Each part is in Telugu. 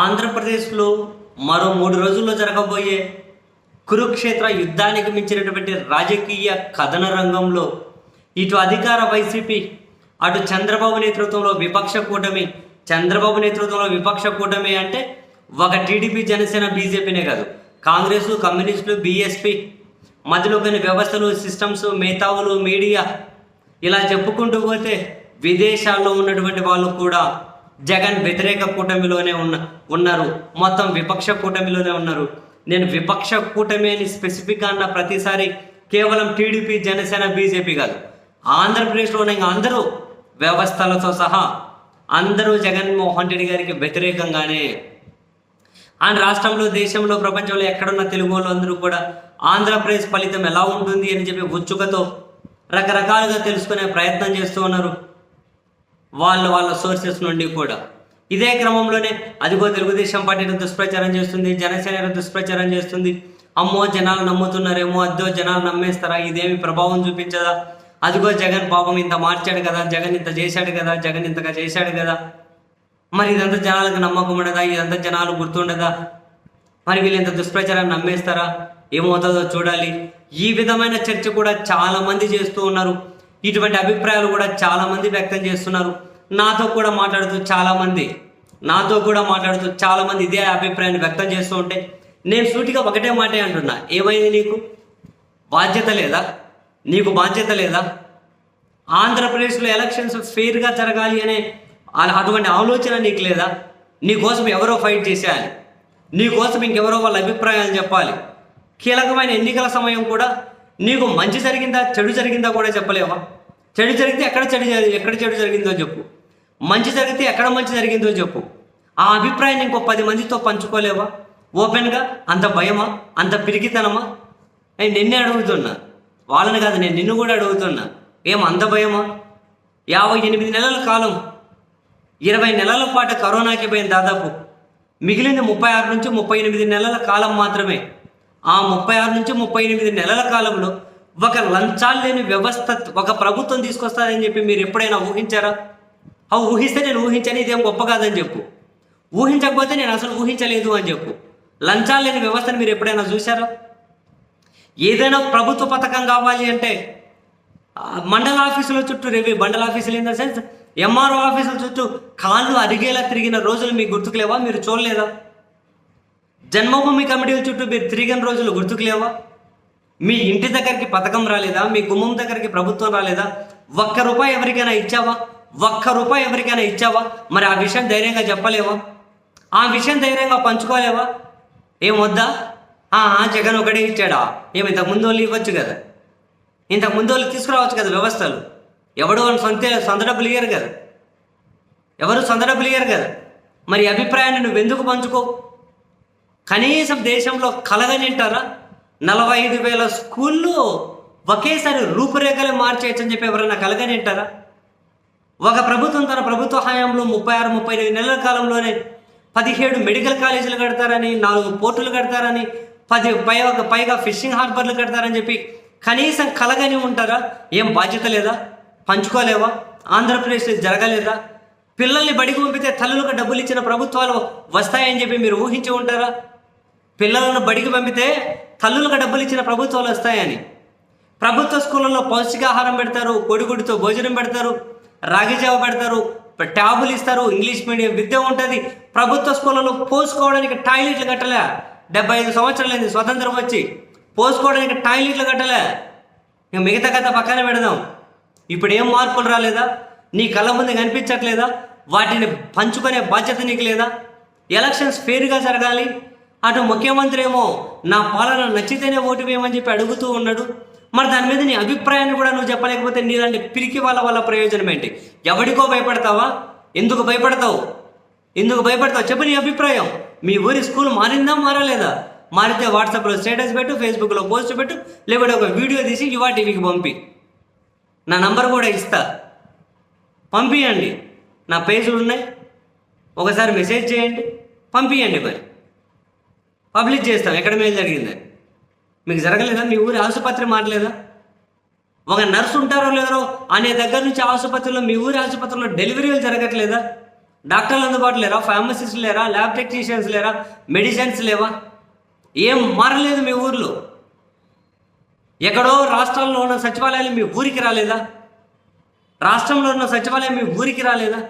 ఆంధ్రప్రదేశ్లో మరో మూడు రోజుల్లో జరగబోయే కురుక్షేత్ర యుద్ధానికి మించినటువంటి రాజకీయ కథన రంగంలో ఇటు అధికార వైసీపీ అటు చంద్రబాబు నేతృత్వంలో విపక్ష కూటమి. చంద్రబాబు నేతృత్వంలో విపక్ష కూటమి అంటే ఒక టీడీపీ జనసేన బీజేపీనే కాదు. కాంగ్రెస్ కమ్యూనిస్టులు బీఎస్పీ మధ్యలో కొన్ని వ్యవస్థలు సిస్టమ్స్ మేధావులు మీడియా ఇలా చెప్పుకుంటూ పోతే విదేశాల్లో ఉన్నటువంటి వాళ్ళు కూడా జగన్ వ్యతిరేక కూటమిలోనే ఉన్న ఉన్నారు. మొత్తం విపక్ష కూటమిలోనే ఉన్నారు. నేను విపక్ష కూటమి అని స్పెసిఫిక్గా అన్న ప్రతిసారి కేవలం టీడీపీ జనసేన బీజేపీ కాదు. ఆంధ్రప్రదేశ్లోనే ఇంకా అందరూ వ్యవస్థలతో సహా అందరూ జగన్మోహన్ రెడ్డి గారికి వ్యతిరేకంగానే. అండ్ రాష్ట్రంలో దేశంలో ప్రపంచంలో ఎక్కడున్న తెలుగు వాళ్ళందరూ కూడా ఆంధ్రప్రదేశ్ ఫలితం ఎలా ఉంటుంది అని చెప్పి ఉత్సుకతో రకరకాలుగా తెలుసుకునే ప్రయత్నం చేస్తూ ఉన్నారు. వాళ్ళ వాళ్ళ సోర్సెస్ నుండి కూడా. ఇదే క్రమంలోనే అదిగో తెలుగుదేశం పార్టీ దుష్ప్రచారం చేస్తుంది జనసేన దుష్ప్రచారం చేస్తుంది. అమ్మో జనాలు నమ్ముతున్నారేమో అద్దో జనాలు నమ్మేస్తారా? ఇదేమి ప్రభావం చూపించదా? అదిగో జగన్ పాపం ఇంత మార్చాడు కదా జగన్ ఇంత చేశాడు కదా జగన్ ఇంతగా చేశాడు కదా. మరి ఇదంతా జనాలకు నమ్మకం ఉండదా? ఇదంతా జనాలు గుర్తుండదా? మరి వీళ్ళు ఇంత దుష్ప్రచారాన్ని నమ్మేస్తారా? ఏమవుతుందో చూడాలి. ఈ విధమైన చర్చ కూడా చాలామంది చేస్తూ ఉన్నారు. ఇటువంటి అభిప్రాయాలు కూడా చాలామంది వ్యక్తం చేస్తున్నారు. నాతో కూడా మాట్లాడుతూ చాలామంది నాతో కూడా మాట్లాడుతూ చాలామంది ఇదే అభిప్రాయాన్ని వ్యక్తం చేస్తూ ఉంటే నేను సూటిగా ఒకటే మాటే అంటున్నా. ఏమైంది నీకు? బాధ్యత లేదా? నీకు బాధ్యత లేదా? ఆంధ్రప్రదేశ్లో ఎలక్షన్స్ ఫెయిర్గా జరగాలి అనే అటువంటి ఆలోచన నీకు లేదా? నీకోసం ఎవరో ఫైట్ చేసేయాలి. నీకోసం ఇంకెవరో వాళ్ళ అభిప్రాయాలు చెప్పాలి. కీలకమైన ఎన్నికల సమయం కూడా నీకు మంచి జరిగిందా చెడు జరిగిందా కూడా చెప్పలేవా? చెడు జరిగితే ఎక్కడ చెడు ఎక్కడ చెడు జరిగిందో చెప్పు. మంచి జరిగితే ఎక్కడ మంచి జరిగిందో చెప్పు. ఆ అభిప్రాయాన్ని ఇంకో పది మందితో పంచుకోలేవా? ఓపెన్గా అంత భయమా? అంత పిరికితనమా? నేను నిన్నే అడుగుతున్నా. వాళ్ళని కాదు నేను నిన్ను కూడా అడుగుతున్నా. ఏం అంత భయమా? యాభై ఎనిమిది నెలల కాలం ఇరవై నెలల పాటు కరోనాకి పోయింది దాదాపు మిగిలిన ముప్పై ఆరు నుంచి ముప్పై ఎనిమిది నెలల కాలం మాత్రమే. ఆ ముప్పై ఆరు నుంచి ముప్పై ఎనిమిది నెలల కాలంలో ఒక లంచాలు లేని వ్యవస్థ ఒక ప్రభుత్వం తీసుకొస్తారని చెప్పి మీరు ఎప్పుడైనా ఊహించారా? ఆ ఊహిస్తే నేను ఊహించని ఇదేం గొప్ప కాదని చెప్పు. ఊహించకపోతే నేను అసలు ఊహించలేదు అని చెప్పు. లంచాలు లేని వ్యవస్థను మీరు ఎప్పుడైనా చూశారా? ఏదైనా ప్రభుత్వ పథకం కావాలి అంటే మండల ఆఫీసుల చుట్టూ రేవి మండల ఆఫీసులు ఇన్ ద సెన్స్ ఎంఆర్ఓ ఆఫీసుల చుట్టూ కాళ్ళు అరిగేలా తిరిగిన రోజులు మీకు గుర్తుకులేవా? మీరు చూడలేదా? జన్మభూమి కమిటీల చుట్టూ మీరు తిరిగిన రోజులు గుర్తుకులేవా? మీ ఇంటి దగ్గరికి పథకం రాలేదా? మీ గుమ్మం దగ్గరికి ప్రభుత్వం రాలేదా? ఒక్క రూపాయి ఎవరికైనా ఇచ్చావా? ఒక్క రూపాయి ఎవరికైనా ఇచ్చావా? మరి ఆ విషయం ధైర్యంగా చెప్పలేవా? ఆ విషయం ధైర్యంగా పంచుకోలేవా? ఏం వద్దా? ఆ, జగన్ ఒకటే ఇచ్చాడా? ఏమి ఇంతకు ముందు వాళ్ళు ఇవ్వచ్చు కదా. ఇంతకు ముందు వాళ్ళు తీసుకురావచ్చు కదా వ్యవస్థలు. ఎవడో సొంత సొంత డబ్బులు ఇయ్యరు కదా. ఎవరు సొంత డబ్బులు ఇయ్యరు కదా. మరి అభిప్రాయాన్ని నువ్వు ఎందుకు పంచుకో? కనీసం దేశంలో కలగనింటారా నలభై ఐదు వేల స్కూల్లో ఒకేసారి రూపురేఖలు మార్చేయచ్చని చెప్పి ఎవరైనా కలగనింటారా ఒక ప్రభుత్వం తన ప్రభుత్వ హయాంలో ముప్పై ఆరు ముప్పై ఎనిమిది నెలల కాలంలోనే పదిహేడు మెడికల్ కాలేజీలు కడతారని నాలుగు పోర్టులు కడతారని పది పై పైగా ఫిషింగ్ హార్బర్లు కడతారని చెప్పి కనీసం కలగని ఉంటారా? ఏం బాధ్యత లేదా? పంచుకోలేవా? ఆంధ్రప్రదేశ్లో జరగలేదా? పిల్లల్ని బడికి పంపితే తల్లులకు డబ్బులు ఇచ్చిన ప్రభుత్వాలు వస్తాయని చెప్పి మీరు ఊహించి ఉంటారా? పిల్లలను బడికి పంపితే తల్లులకు డబ్బులు ఇచ్చిన ప్రభుత్వాలు వస్తాయని. ప్రభుత్వ స్కూళ్ళల్లో పౌష్టికాహారం పెడతారు కొడిగుడితో భోజనం పెడతారు రాగి జావ పెడతారు ట్యాబులు ఇస్తారు ఇంగ్లీష్ మీడియం విద్య ఉంటుంది. ప్రభుత్వ స్కూళ్ళలో పోసుకోవడానికి టాయిలెట్లు కట్టలే. డెబ్బై ఐదు సంవత్సరాలైంది స్వతంత్రం వచ్చి పోసుకోవడానికి టాయిలెట్లు కట్టలే. ఇంకా మిగతా కథ పక్కన పెడదాం. ఇప్పుడు ఏం మార్పులు రాలేదా? నీ కళ్ళ ముందు కనిపించట్లేదా? వాటిని పంచుకునే బాధ్యత నీకు లేదా? ఎలక్షన్స్ ఫెయిర్గా జరగాలి. అటు ముఖ్యమంత్రి ఏమో నా పాలన నచ్చితేనే ఓటు వేయమని చెప్పి అడుగుతూ ఉన్నాడు. మరి దాని మీద నీ అభిప్రాయాన్ని కూడా నువ్వు చెప్పలేకపోతే నీలాంటి పిరికి వాళ్ళ వల్ల ప్రయోజనం ఏంటి? ఎవడికో భయపడతావా? ఎందుకు భయపడతావు? ఎందుకు భయపడతావు? చెప్పు నీ అభిప్రాయం. మీ ఊరి స్కూల్ మారిందా మారలేదా? మారితే వాట్సాప్లో స్టేటస్ పెట్టు ఫేస్బుక్లో పోస్ట్ పెట్టు లేకపోతే ఒక వీడియో తీసి యువా టీవీకి పంపి. నా నంబర్ కూడా ఇస్తా. పంపించండి నా పేజీలు ఉన్నాయి. ఒకసారి మెసేజ్ చేయండి. పంపించండి మరి. పబ్లిష్ చేస్తాం. ఎక్కడ మేలు జరిగిందని. మీకు జరగలేదా? మీ ఊరి ఆసుపత్రి మారలేదా? ఒక నర్సు ఉంటారో లేదో అనే దగ్గర నుంచి ఆసుపత్రిలో మీ ఊరి ఆసుపత్రిలో డెలివరీలు జరగట్లేదా? డాక్టర్లు అందుబాటు లేరా? ఫార్మసిస్ట్ లేరా? ల్యాబ్ టెక్నీషియన్స్ లేరా? మెడిసిన్స్ లేవా? ఏం మారలేదు మీ ఊర్లో? ఎక్కడో రాష్ట్రాల్లో ఉన్న సచివాలయాలు మీ ఊరికి రాలేదా? రాష్ట్రంలో ఉన్న సచివాలయం మీ ఊరికి రాలేదా?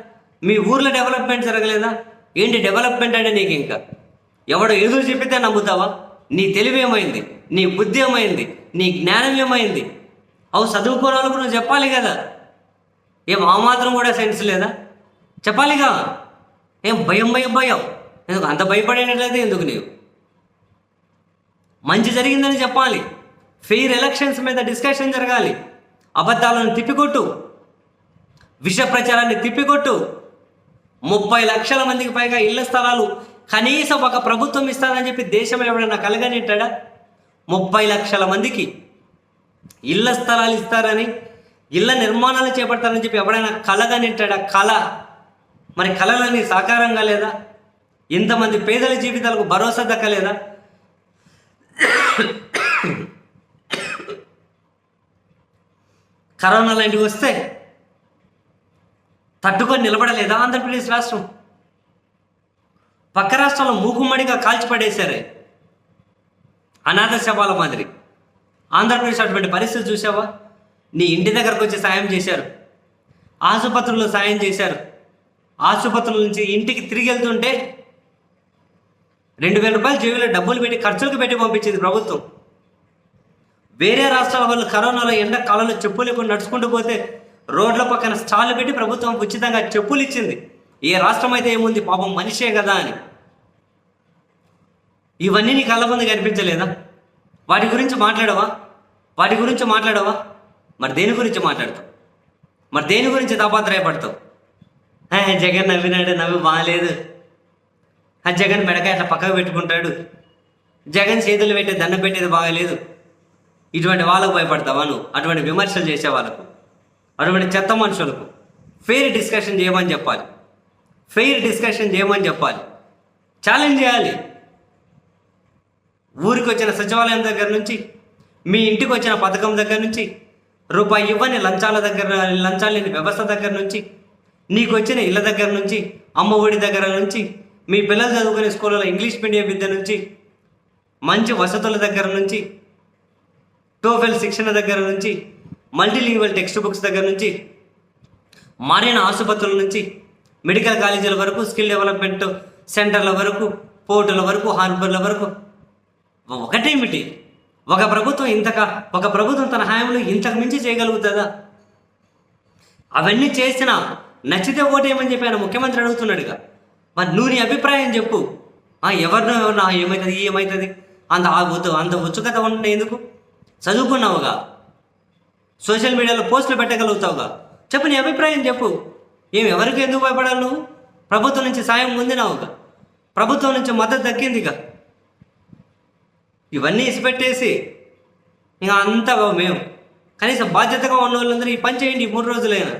మీ ఊర్లో డెవలప్మెంట్ జరగలేదా? ఏంటి డెవలప్మెంట్ అంటే నీకు ఇంకా ఎవడో ఎదురు చెప్పితే నమ్ముతావా? నీ తెలివి ఏమైంది నీ బుద్ధి ఏమైంది? నీ జ్ఞానం ఏమైంది? అవు చదువుకోని వాళ్ళకు నువ్వు చెప్పాలి కదా. ఏం ఆ మాత్రం కూడా సెన్స్ లేదా? చెప్పాలిగా ఏం భయం భయం భయం? ఎందుకు అంత భయపడేటట్లయితే ఎందుకు నీవు? మంచి జరిగిందని చెప్పాలి. ఫెయిర్ ఎలక్షన్స్ మీద డిస్కషన్ జరగాలి. అబద్ధాలను తిప్పికొట్టు. విష ప్రచారాన్ని తిప్పికొట్టు. ముప్పై లక్షల మందికి పైగా ఇళ్ళ స్థలాలు కనీసం ఒక ప్రభుత్వం ఇస్తానని చెప్పి దేశంలో ఎవడన్నా కలగనిట్టాడా ముప్పై లక్షల మందికి ఇళ్ళ స్థలాలు ఇస్తారని ఇళ్ళ నిర్మాణాలు చేపడతారని చెప్పి ఎవడైనా కలగనిట్టాడా కళ. మరి కళలన్నీ సాకారంగా లేదా? ఇంతమంది పేదల జీవితాలకు భరోసా దక్కలేదా? కరోనా లాంటివి వస్తే తట్టుకొని నిలబడలేదా ఆంధ్రప్రదేశ్ రాష్ట్రం? పక్క రాష్ట్రంలో మూకుమ్మడిగా కాల్చిపడేశారే. అనాథ శవాల మాదిరి. ఆంధ్రప్రదేశ్ అటువంటి పరిస్థితి చూసావా నీ ఇంటి దగ్గరకు వచ్చి సాయం చేశారు. ఆసుపత్రుల్లో సాయం చేశారు. ఆసుపత్రుల నుంచి ఇంటికి తిరిగి వెళ్తుంటే రెండు వేల రూపాయలు జేబులో డబ్బులు పెట్టి ఖర్చులకు పెట్టి పంపించింది ప్రభుత్వం. వేరే రాష్ట్రాల వాళ్ళు కరోనాలో ఎండ కాలంలో చెప్పులు లేకుండా నడుచుకుంటూ పోతే రోడ్ల పక్కన స్టాల్ పెట్టి ప్రభుత్వం ఉచితంగా చెప్పులు ఇచ్చింది. ఏ రాష్ట్రం అయితే ఏముంది? పాపం మనిషే కదా అని. ఇవన్నీ నీ కళ్ళ ముందు కనిపించలేదా? వాటి గురించి మాట్లాడవా? వాటి గురించి మాట్లాడవా? మరి దేని గురించి మాట్లాడతావు? మరి దేని గురించి తాపాత్రయపడతావు? జగన్ నవ్వినాడు నవ్వి బాగాలేదు. ఆ జగన్ మెడకాయ అట్లా పక్కకు పెట్టుకుంటాడు. జగన్ చేతులు పెట్టే దండం పెట్టేది బాగాలేదు. ఇటువంటి వాళ్ళకు భయపడతావా నువ్వు? అటువంటి విమర్శలు చేసే వాళ్ళకు. అటువంటి చెత్త మనుషులకు. ఫెయిర్ డిస్కషన్ చేయమని చెప్పాలి. ఫెయిర్ డిస్కషన్ చేయమని చెప్పాలి. ఛాలెంజ్ చేయాలి. ఊరికి వచ్చిన సచివాలయం దగ్గర నుంచి మీ ఇంటికి వచ్చిన పథకం దగ్గర నుంచి రూపాయి ఇవ్వని లంచాల దగ్గర లంచాలు లేని వ్యవస్థ దగ్గర నుంచి నీకు వచ్చిన ఇళ్ళ దగ్గర నుంచి అమ్మ ఒడి దగ్గర నుంచి మీ పిల్లలు చదువుకునే స్కూళ్ళలో ఇంగ్లీష్ మీడియం విద్య నుంచి మంచి వసతుల దగ్గర నుంచి టోఫెల్ శిక్షణ దగ్గర నుంచి మల్టీలింగ్వల్ టెక్స్ట్ బుక్స్ దగ్గర నుంచి మారిన ఆసుపత్రుల నుంచి మెడికల్ కాలేజీల వరకు స్కిల్ డెవలప్మెంట్ సెంటర్ల వరకు పోర్టుల వరకు హార్బర్ల వరకు ఒకటేమిటి? ఒక ప్రభుత్వం ఇంతక ఒక ప్రభుత్వం తన హాయంలో ఇంతకు మించి చేయగలుగుతుందా? అవన్నీ చేసినా నచ్చితే ఓటేయమని చెప్పి ఆయన ముఖ్యమంత్రి అడుగుతున్నాడుగా. మరి నువ్వు నీ అభిప్రాయం చెప్పు. ఎవరినో ఎవరినో ఏమవుతుంది ఏమవుతుంది అంత ఆ వద్దు అంత ఉత్సుకత ఉండే ఎందుకు? చదువుకున్నావుగా? సోషల్ మీడియాలో పోస్టులు పెట్టగలుగుతావుగా? చెప్పు నీ అభిప్రాయం చెప్పు. ఏం ఎవరికి ఎందుకు భయపడాలి నువ్వు? ప్రభుత్వం నుంచి సాయం పొందినావుగా. ప్రభుత్వం నుంచి మద్దతు దక్కిందిగా. ఇవన్నీ ఇసిపెట్టేసి ఇంకా అంతా మేము కనీసం బాధ్యతగా ఉన్న వాళ్ళందరూ ఈ పని చేయండి ఈ మూడు రోజులైనా.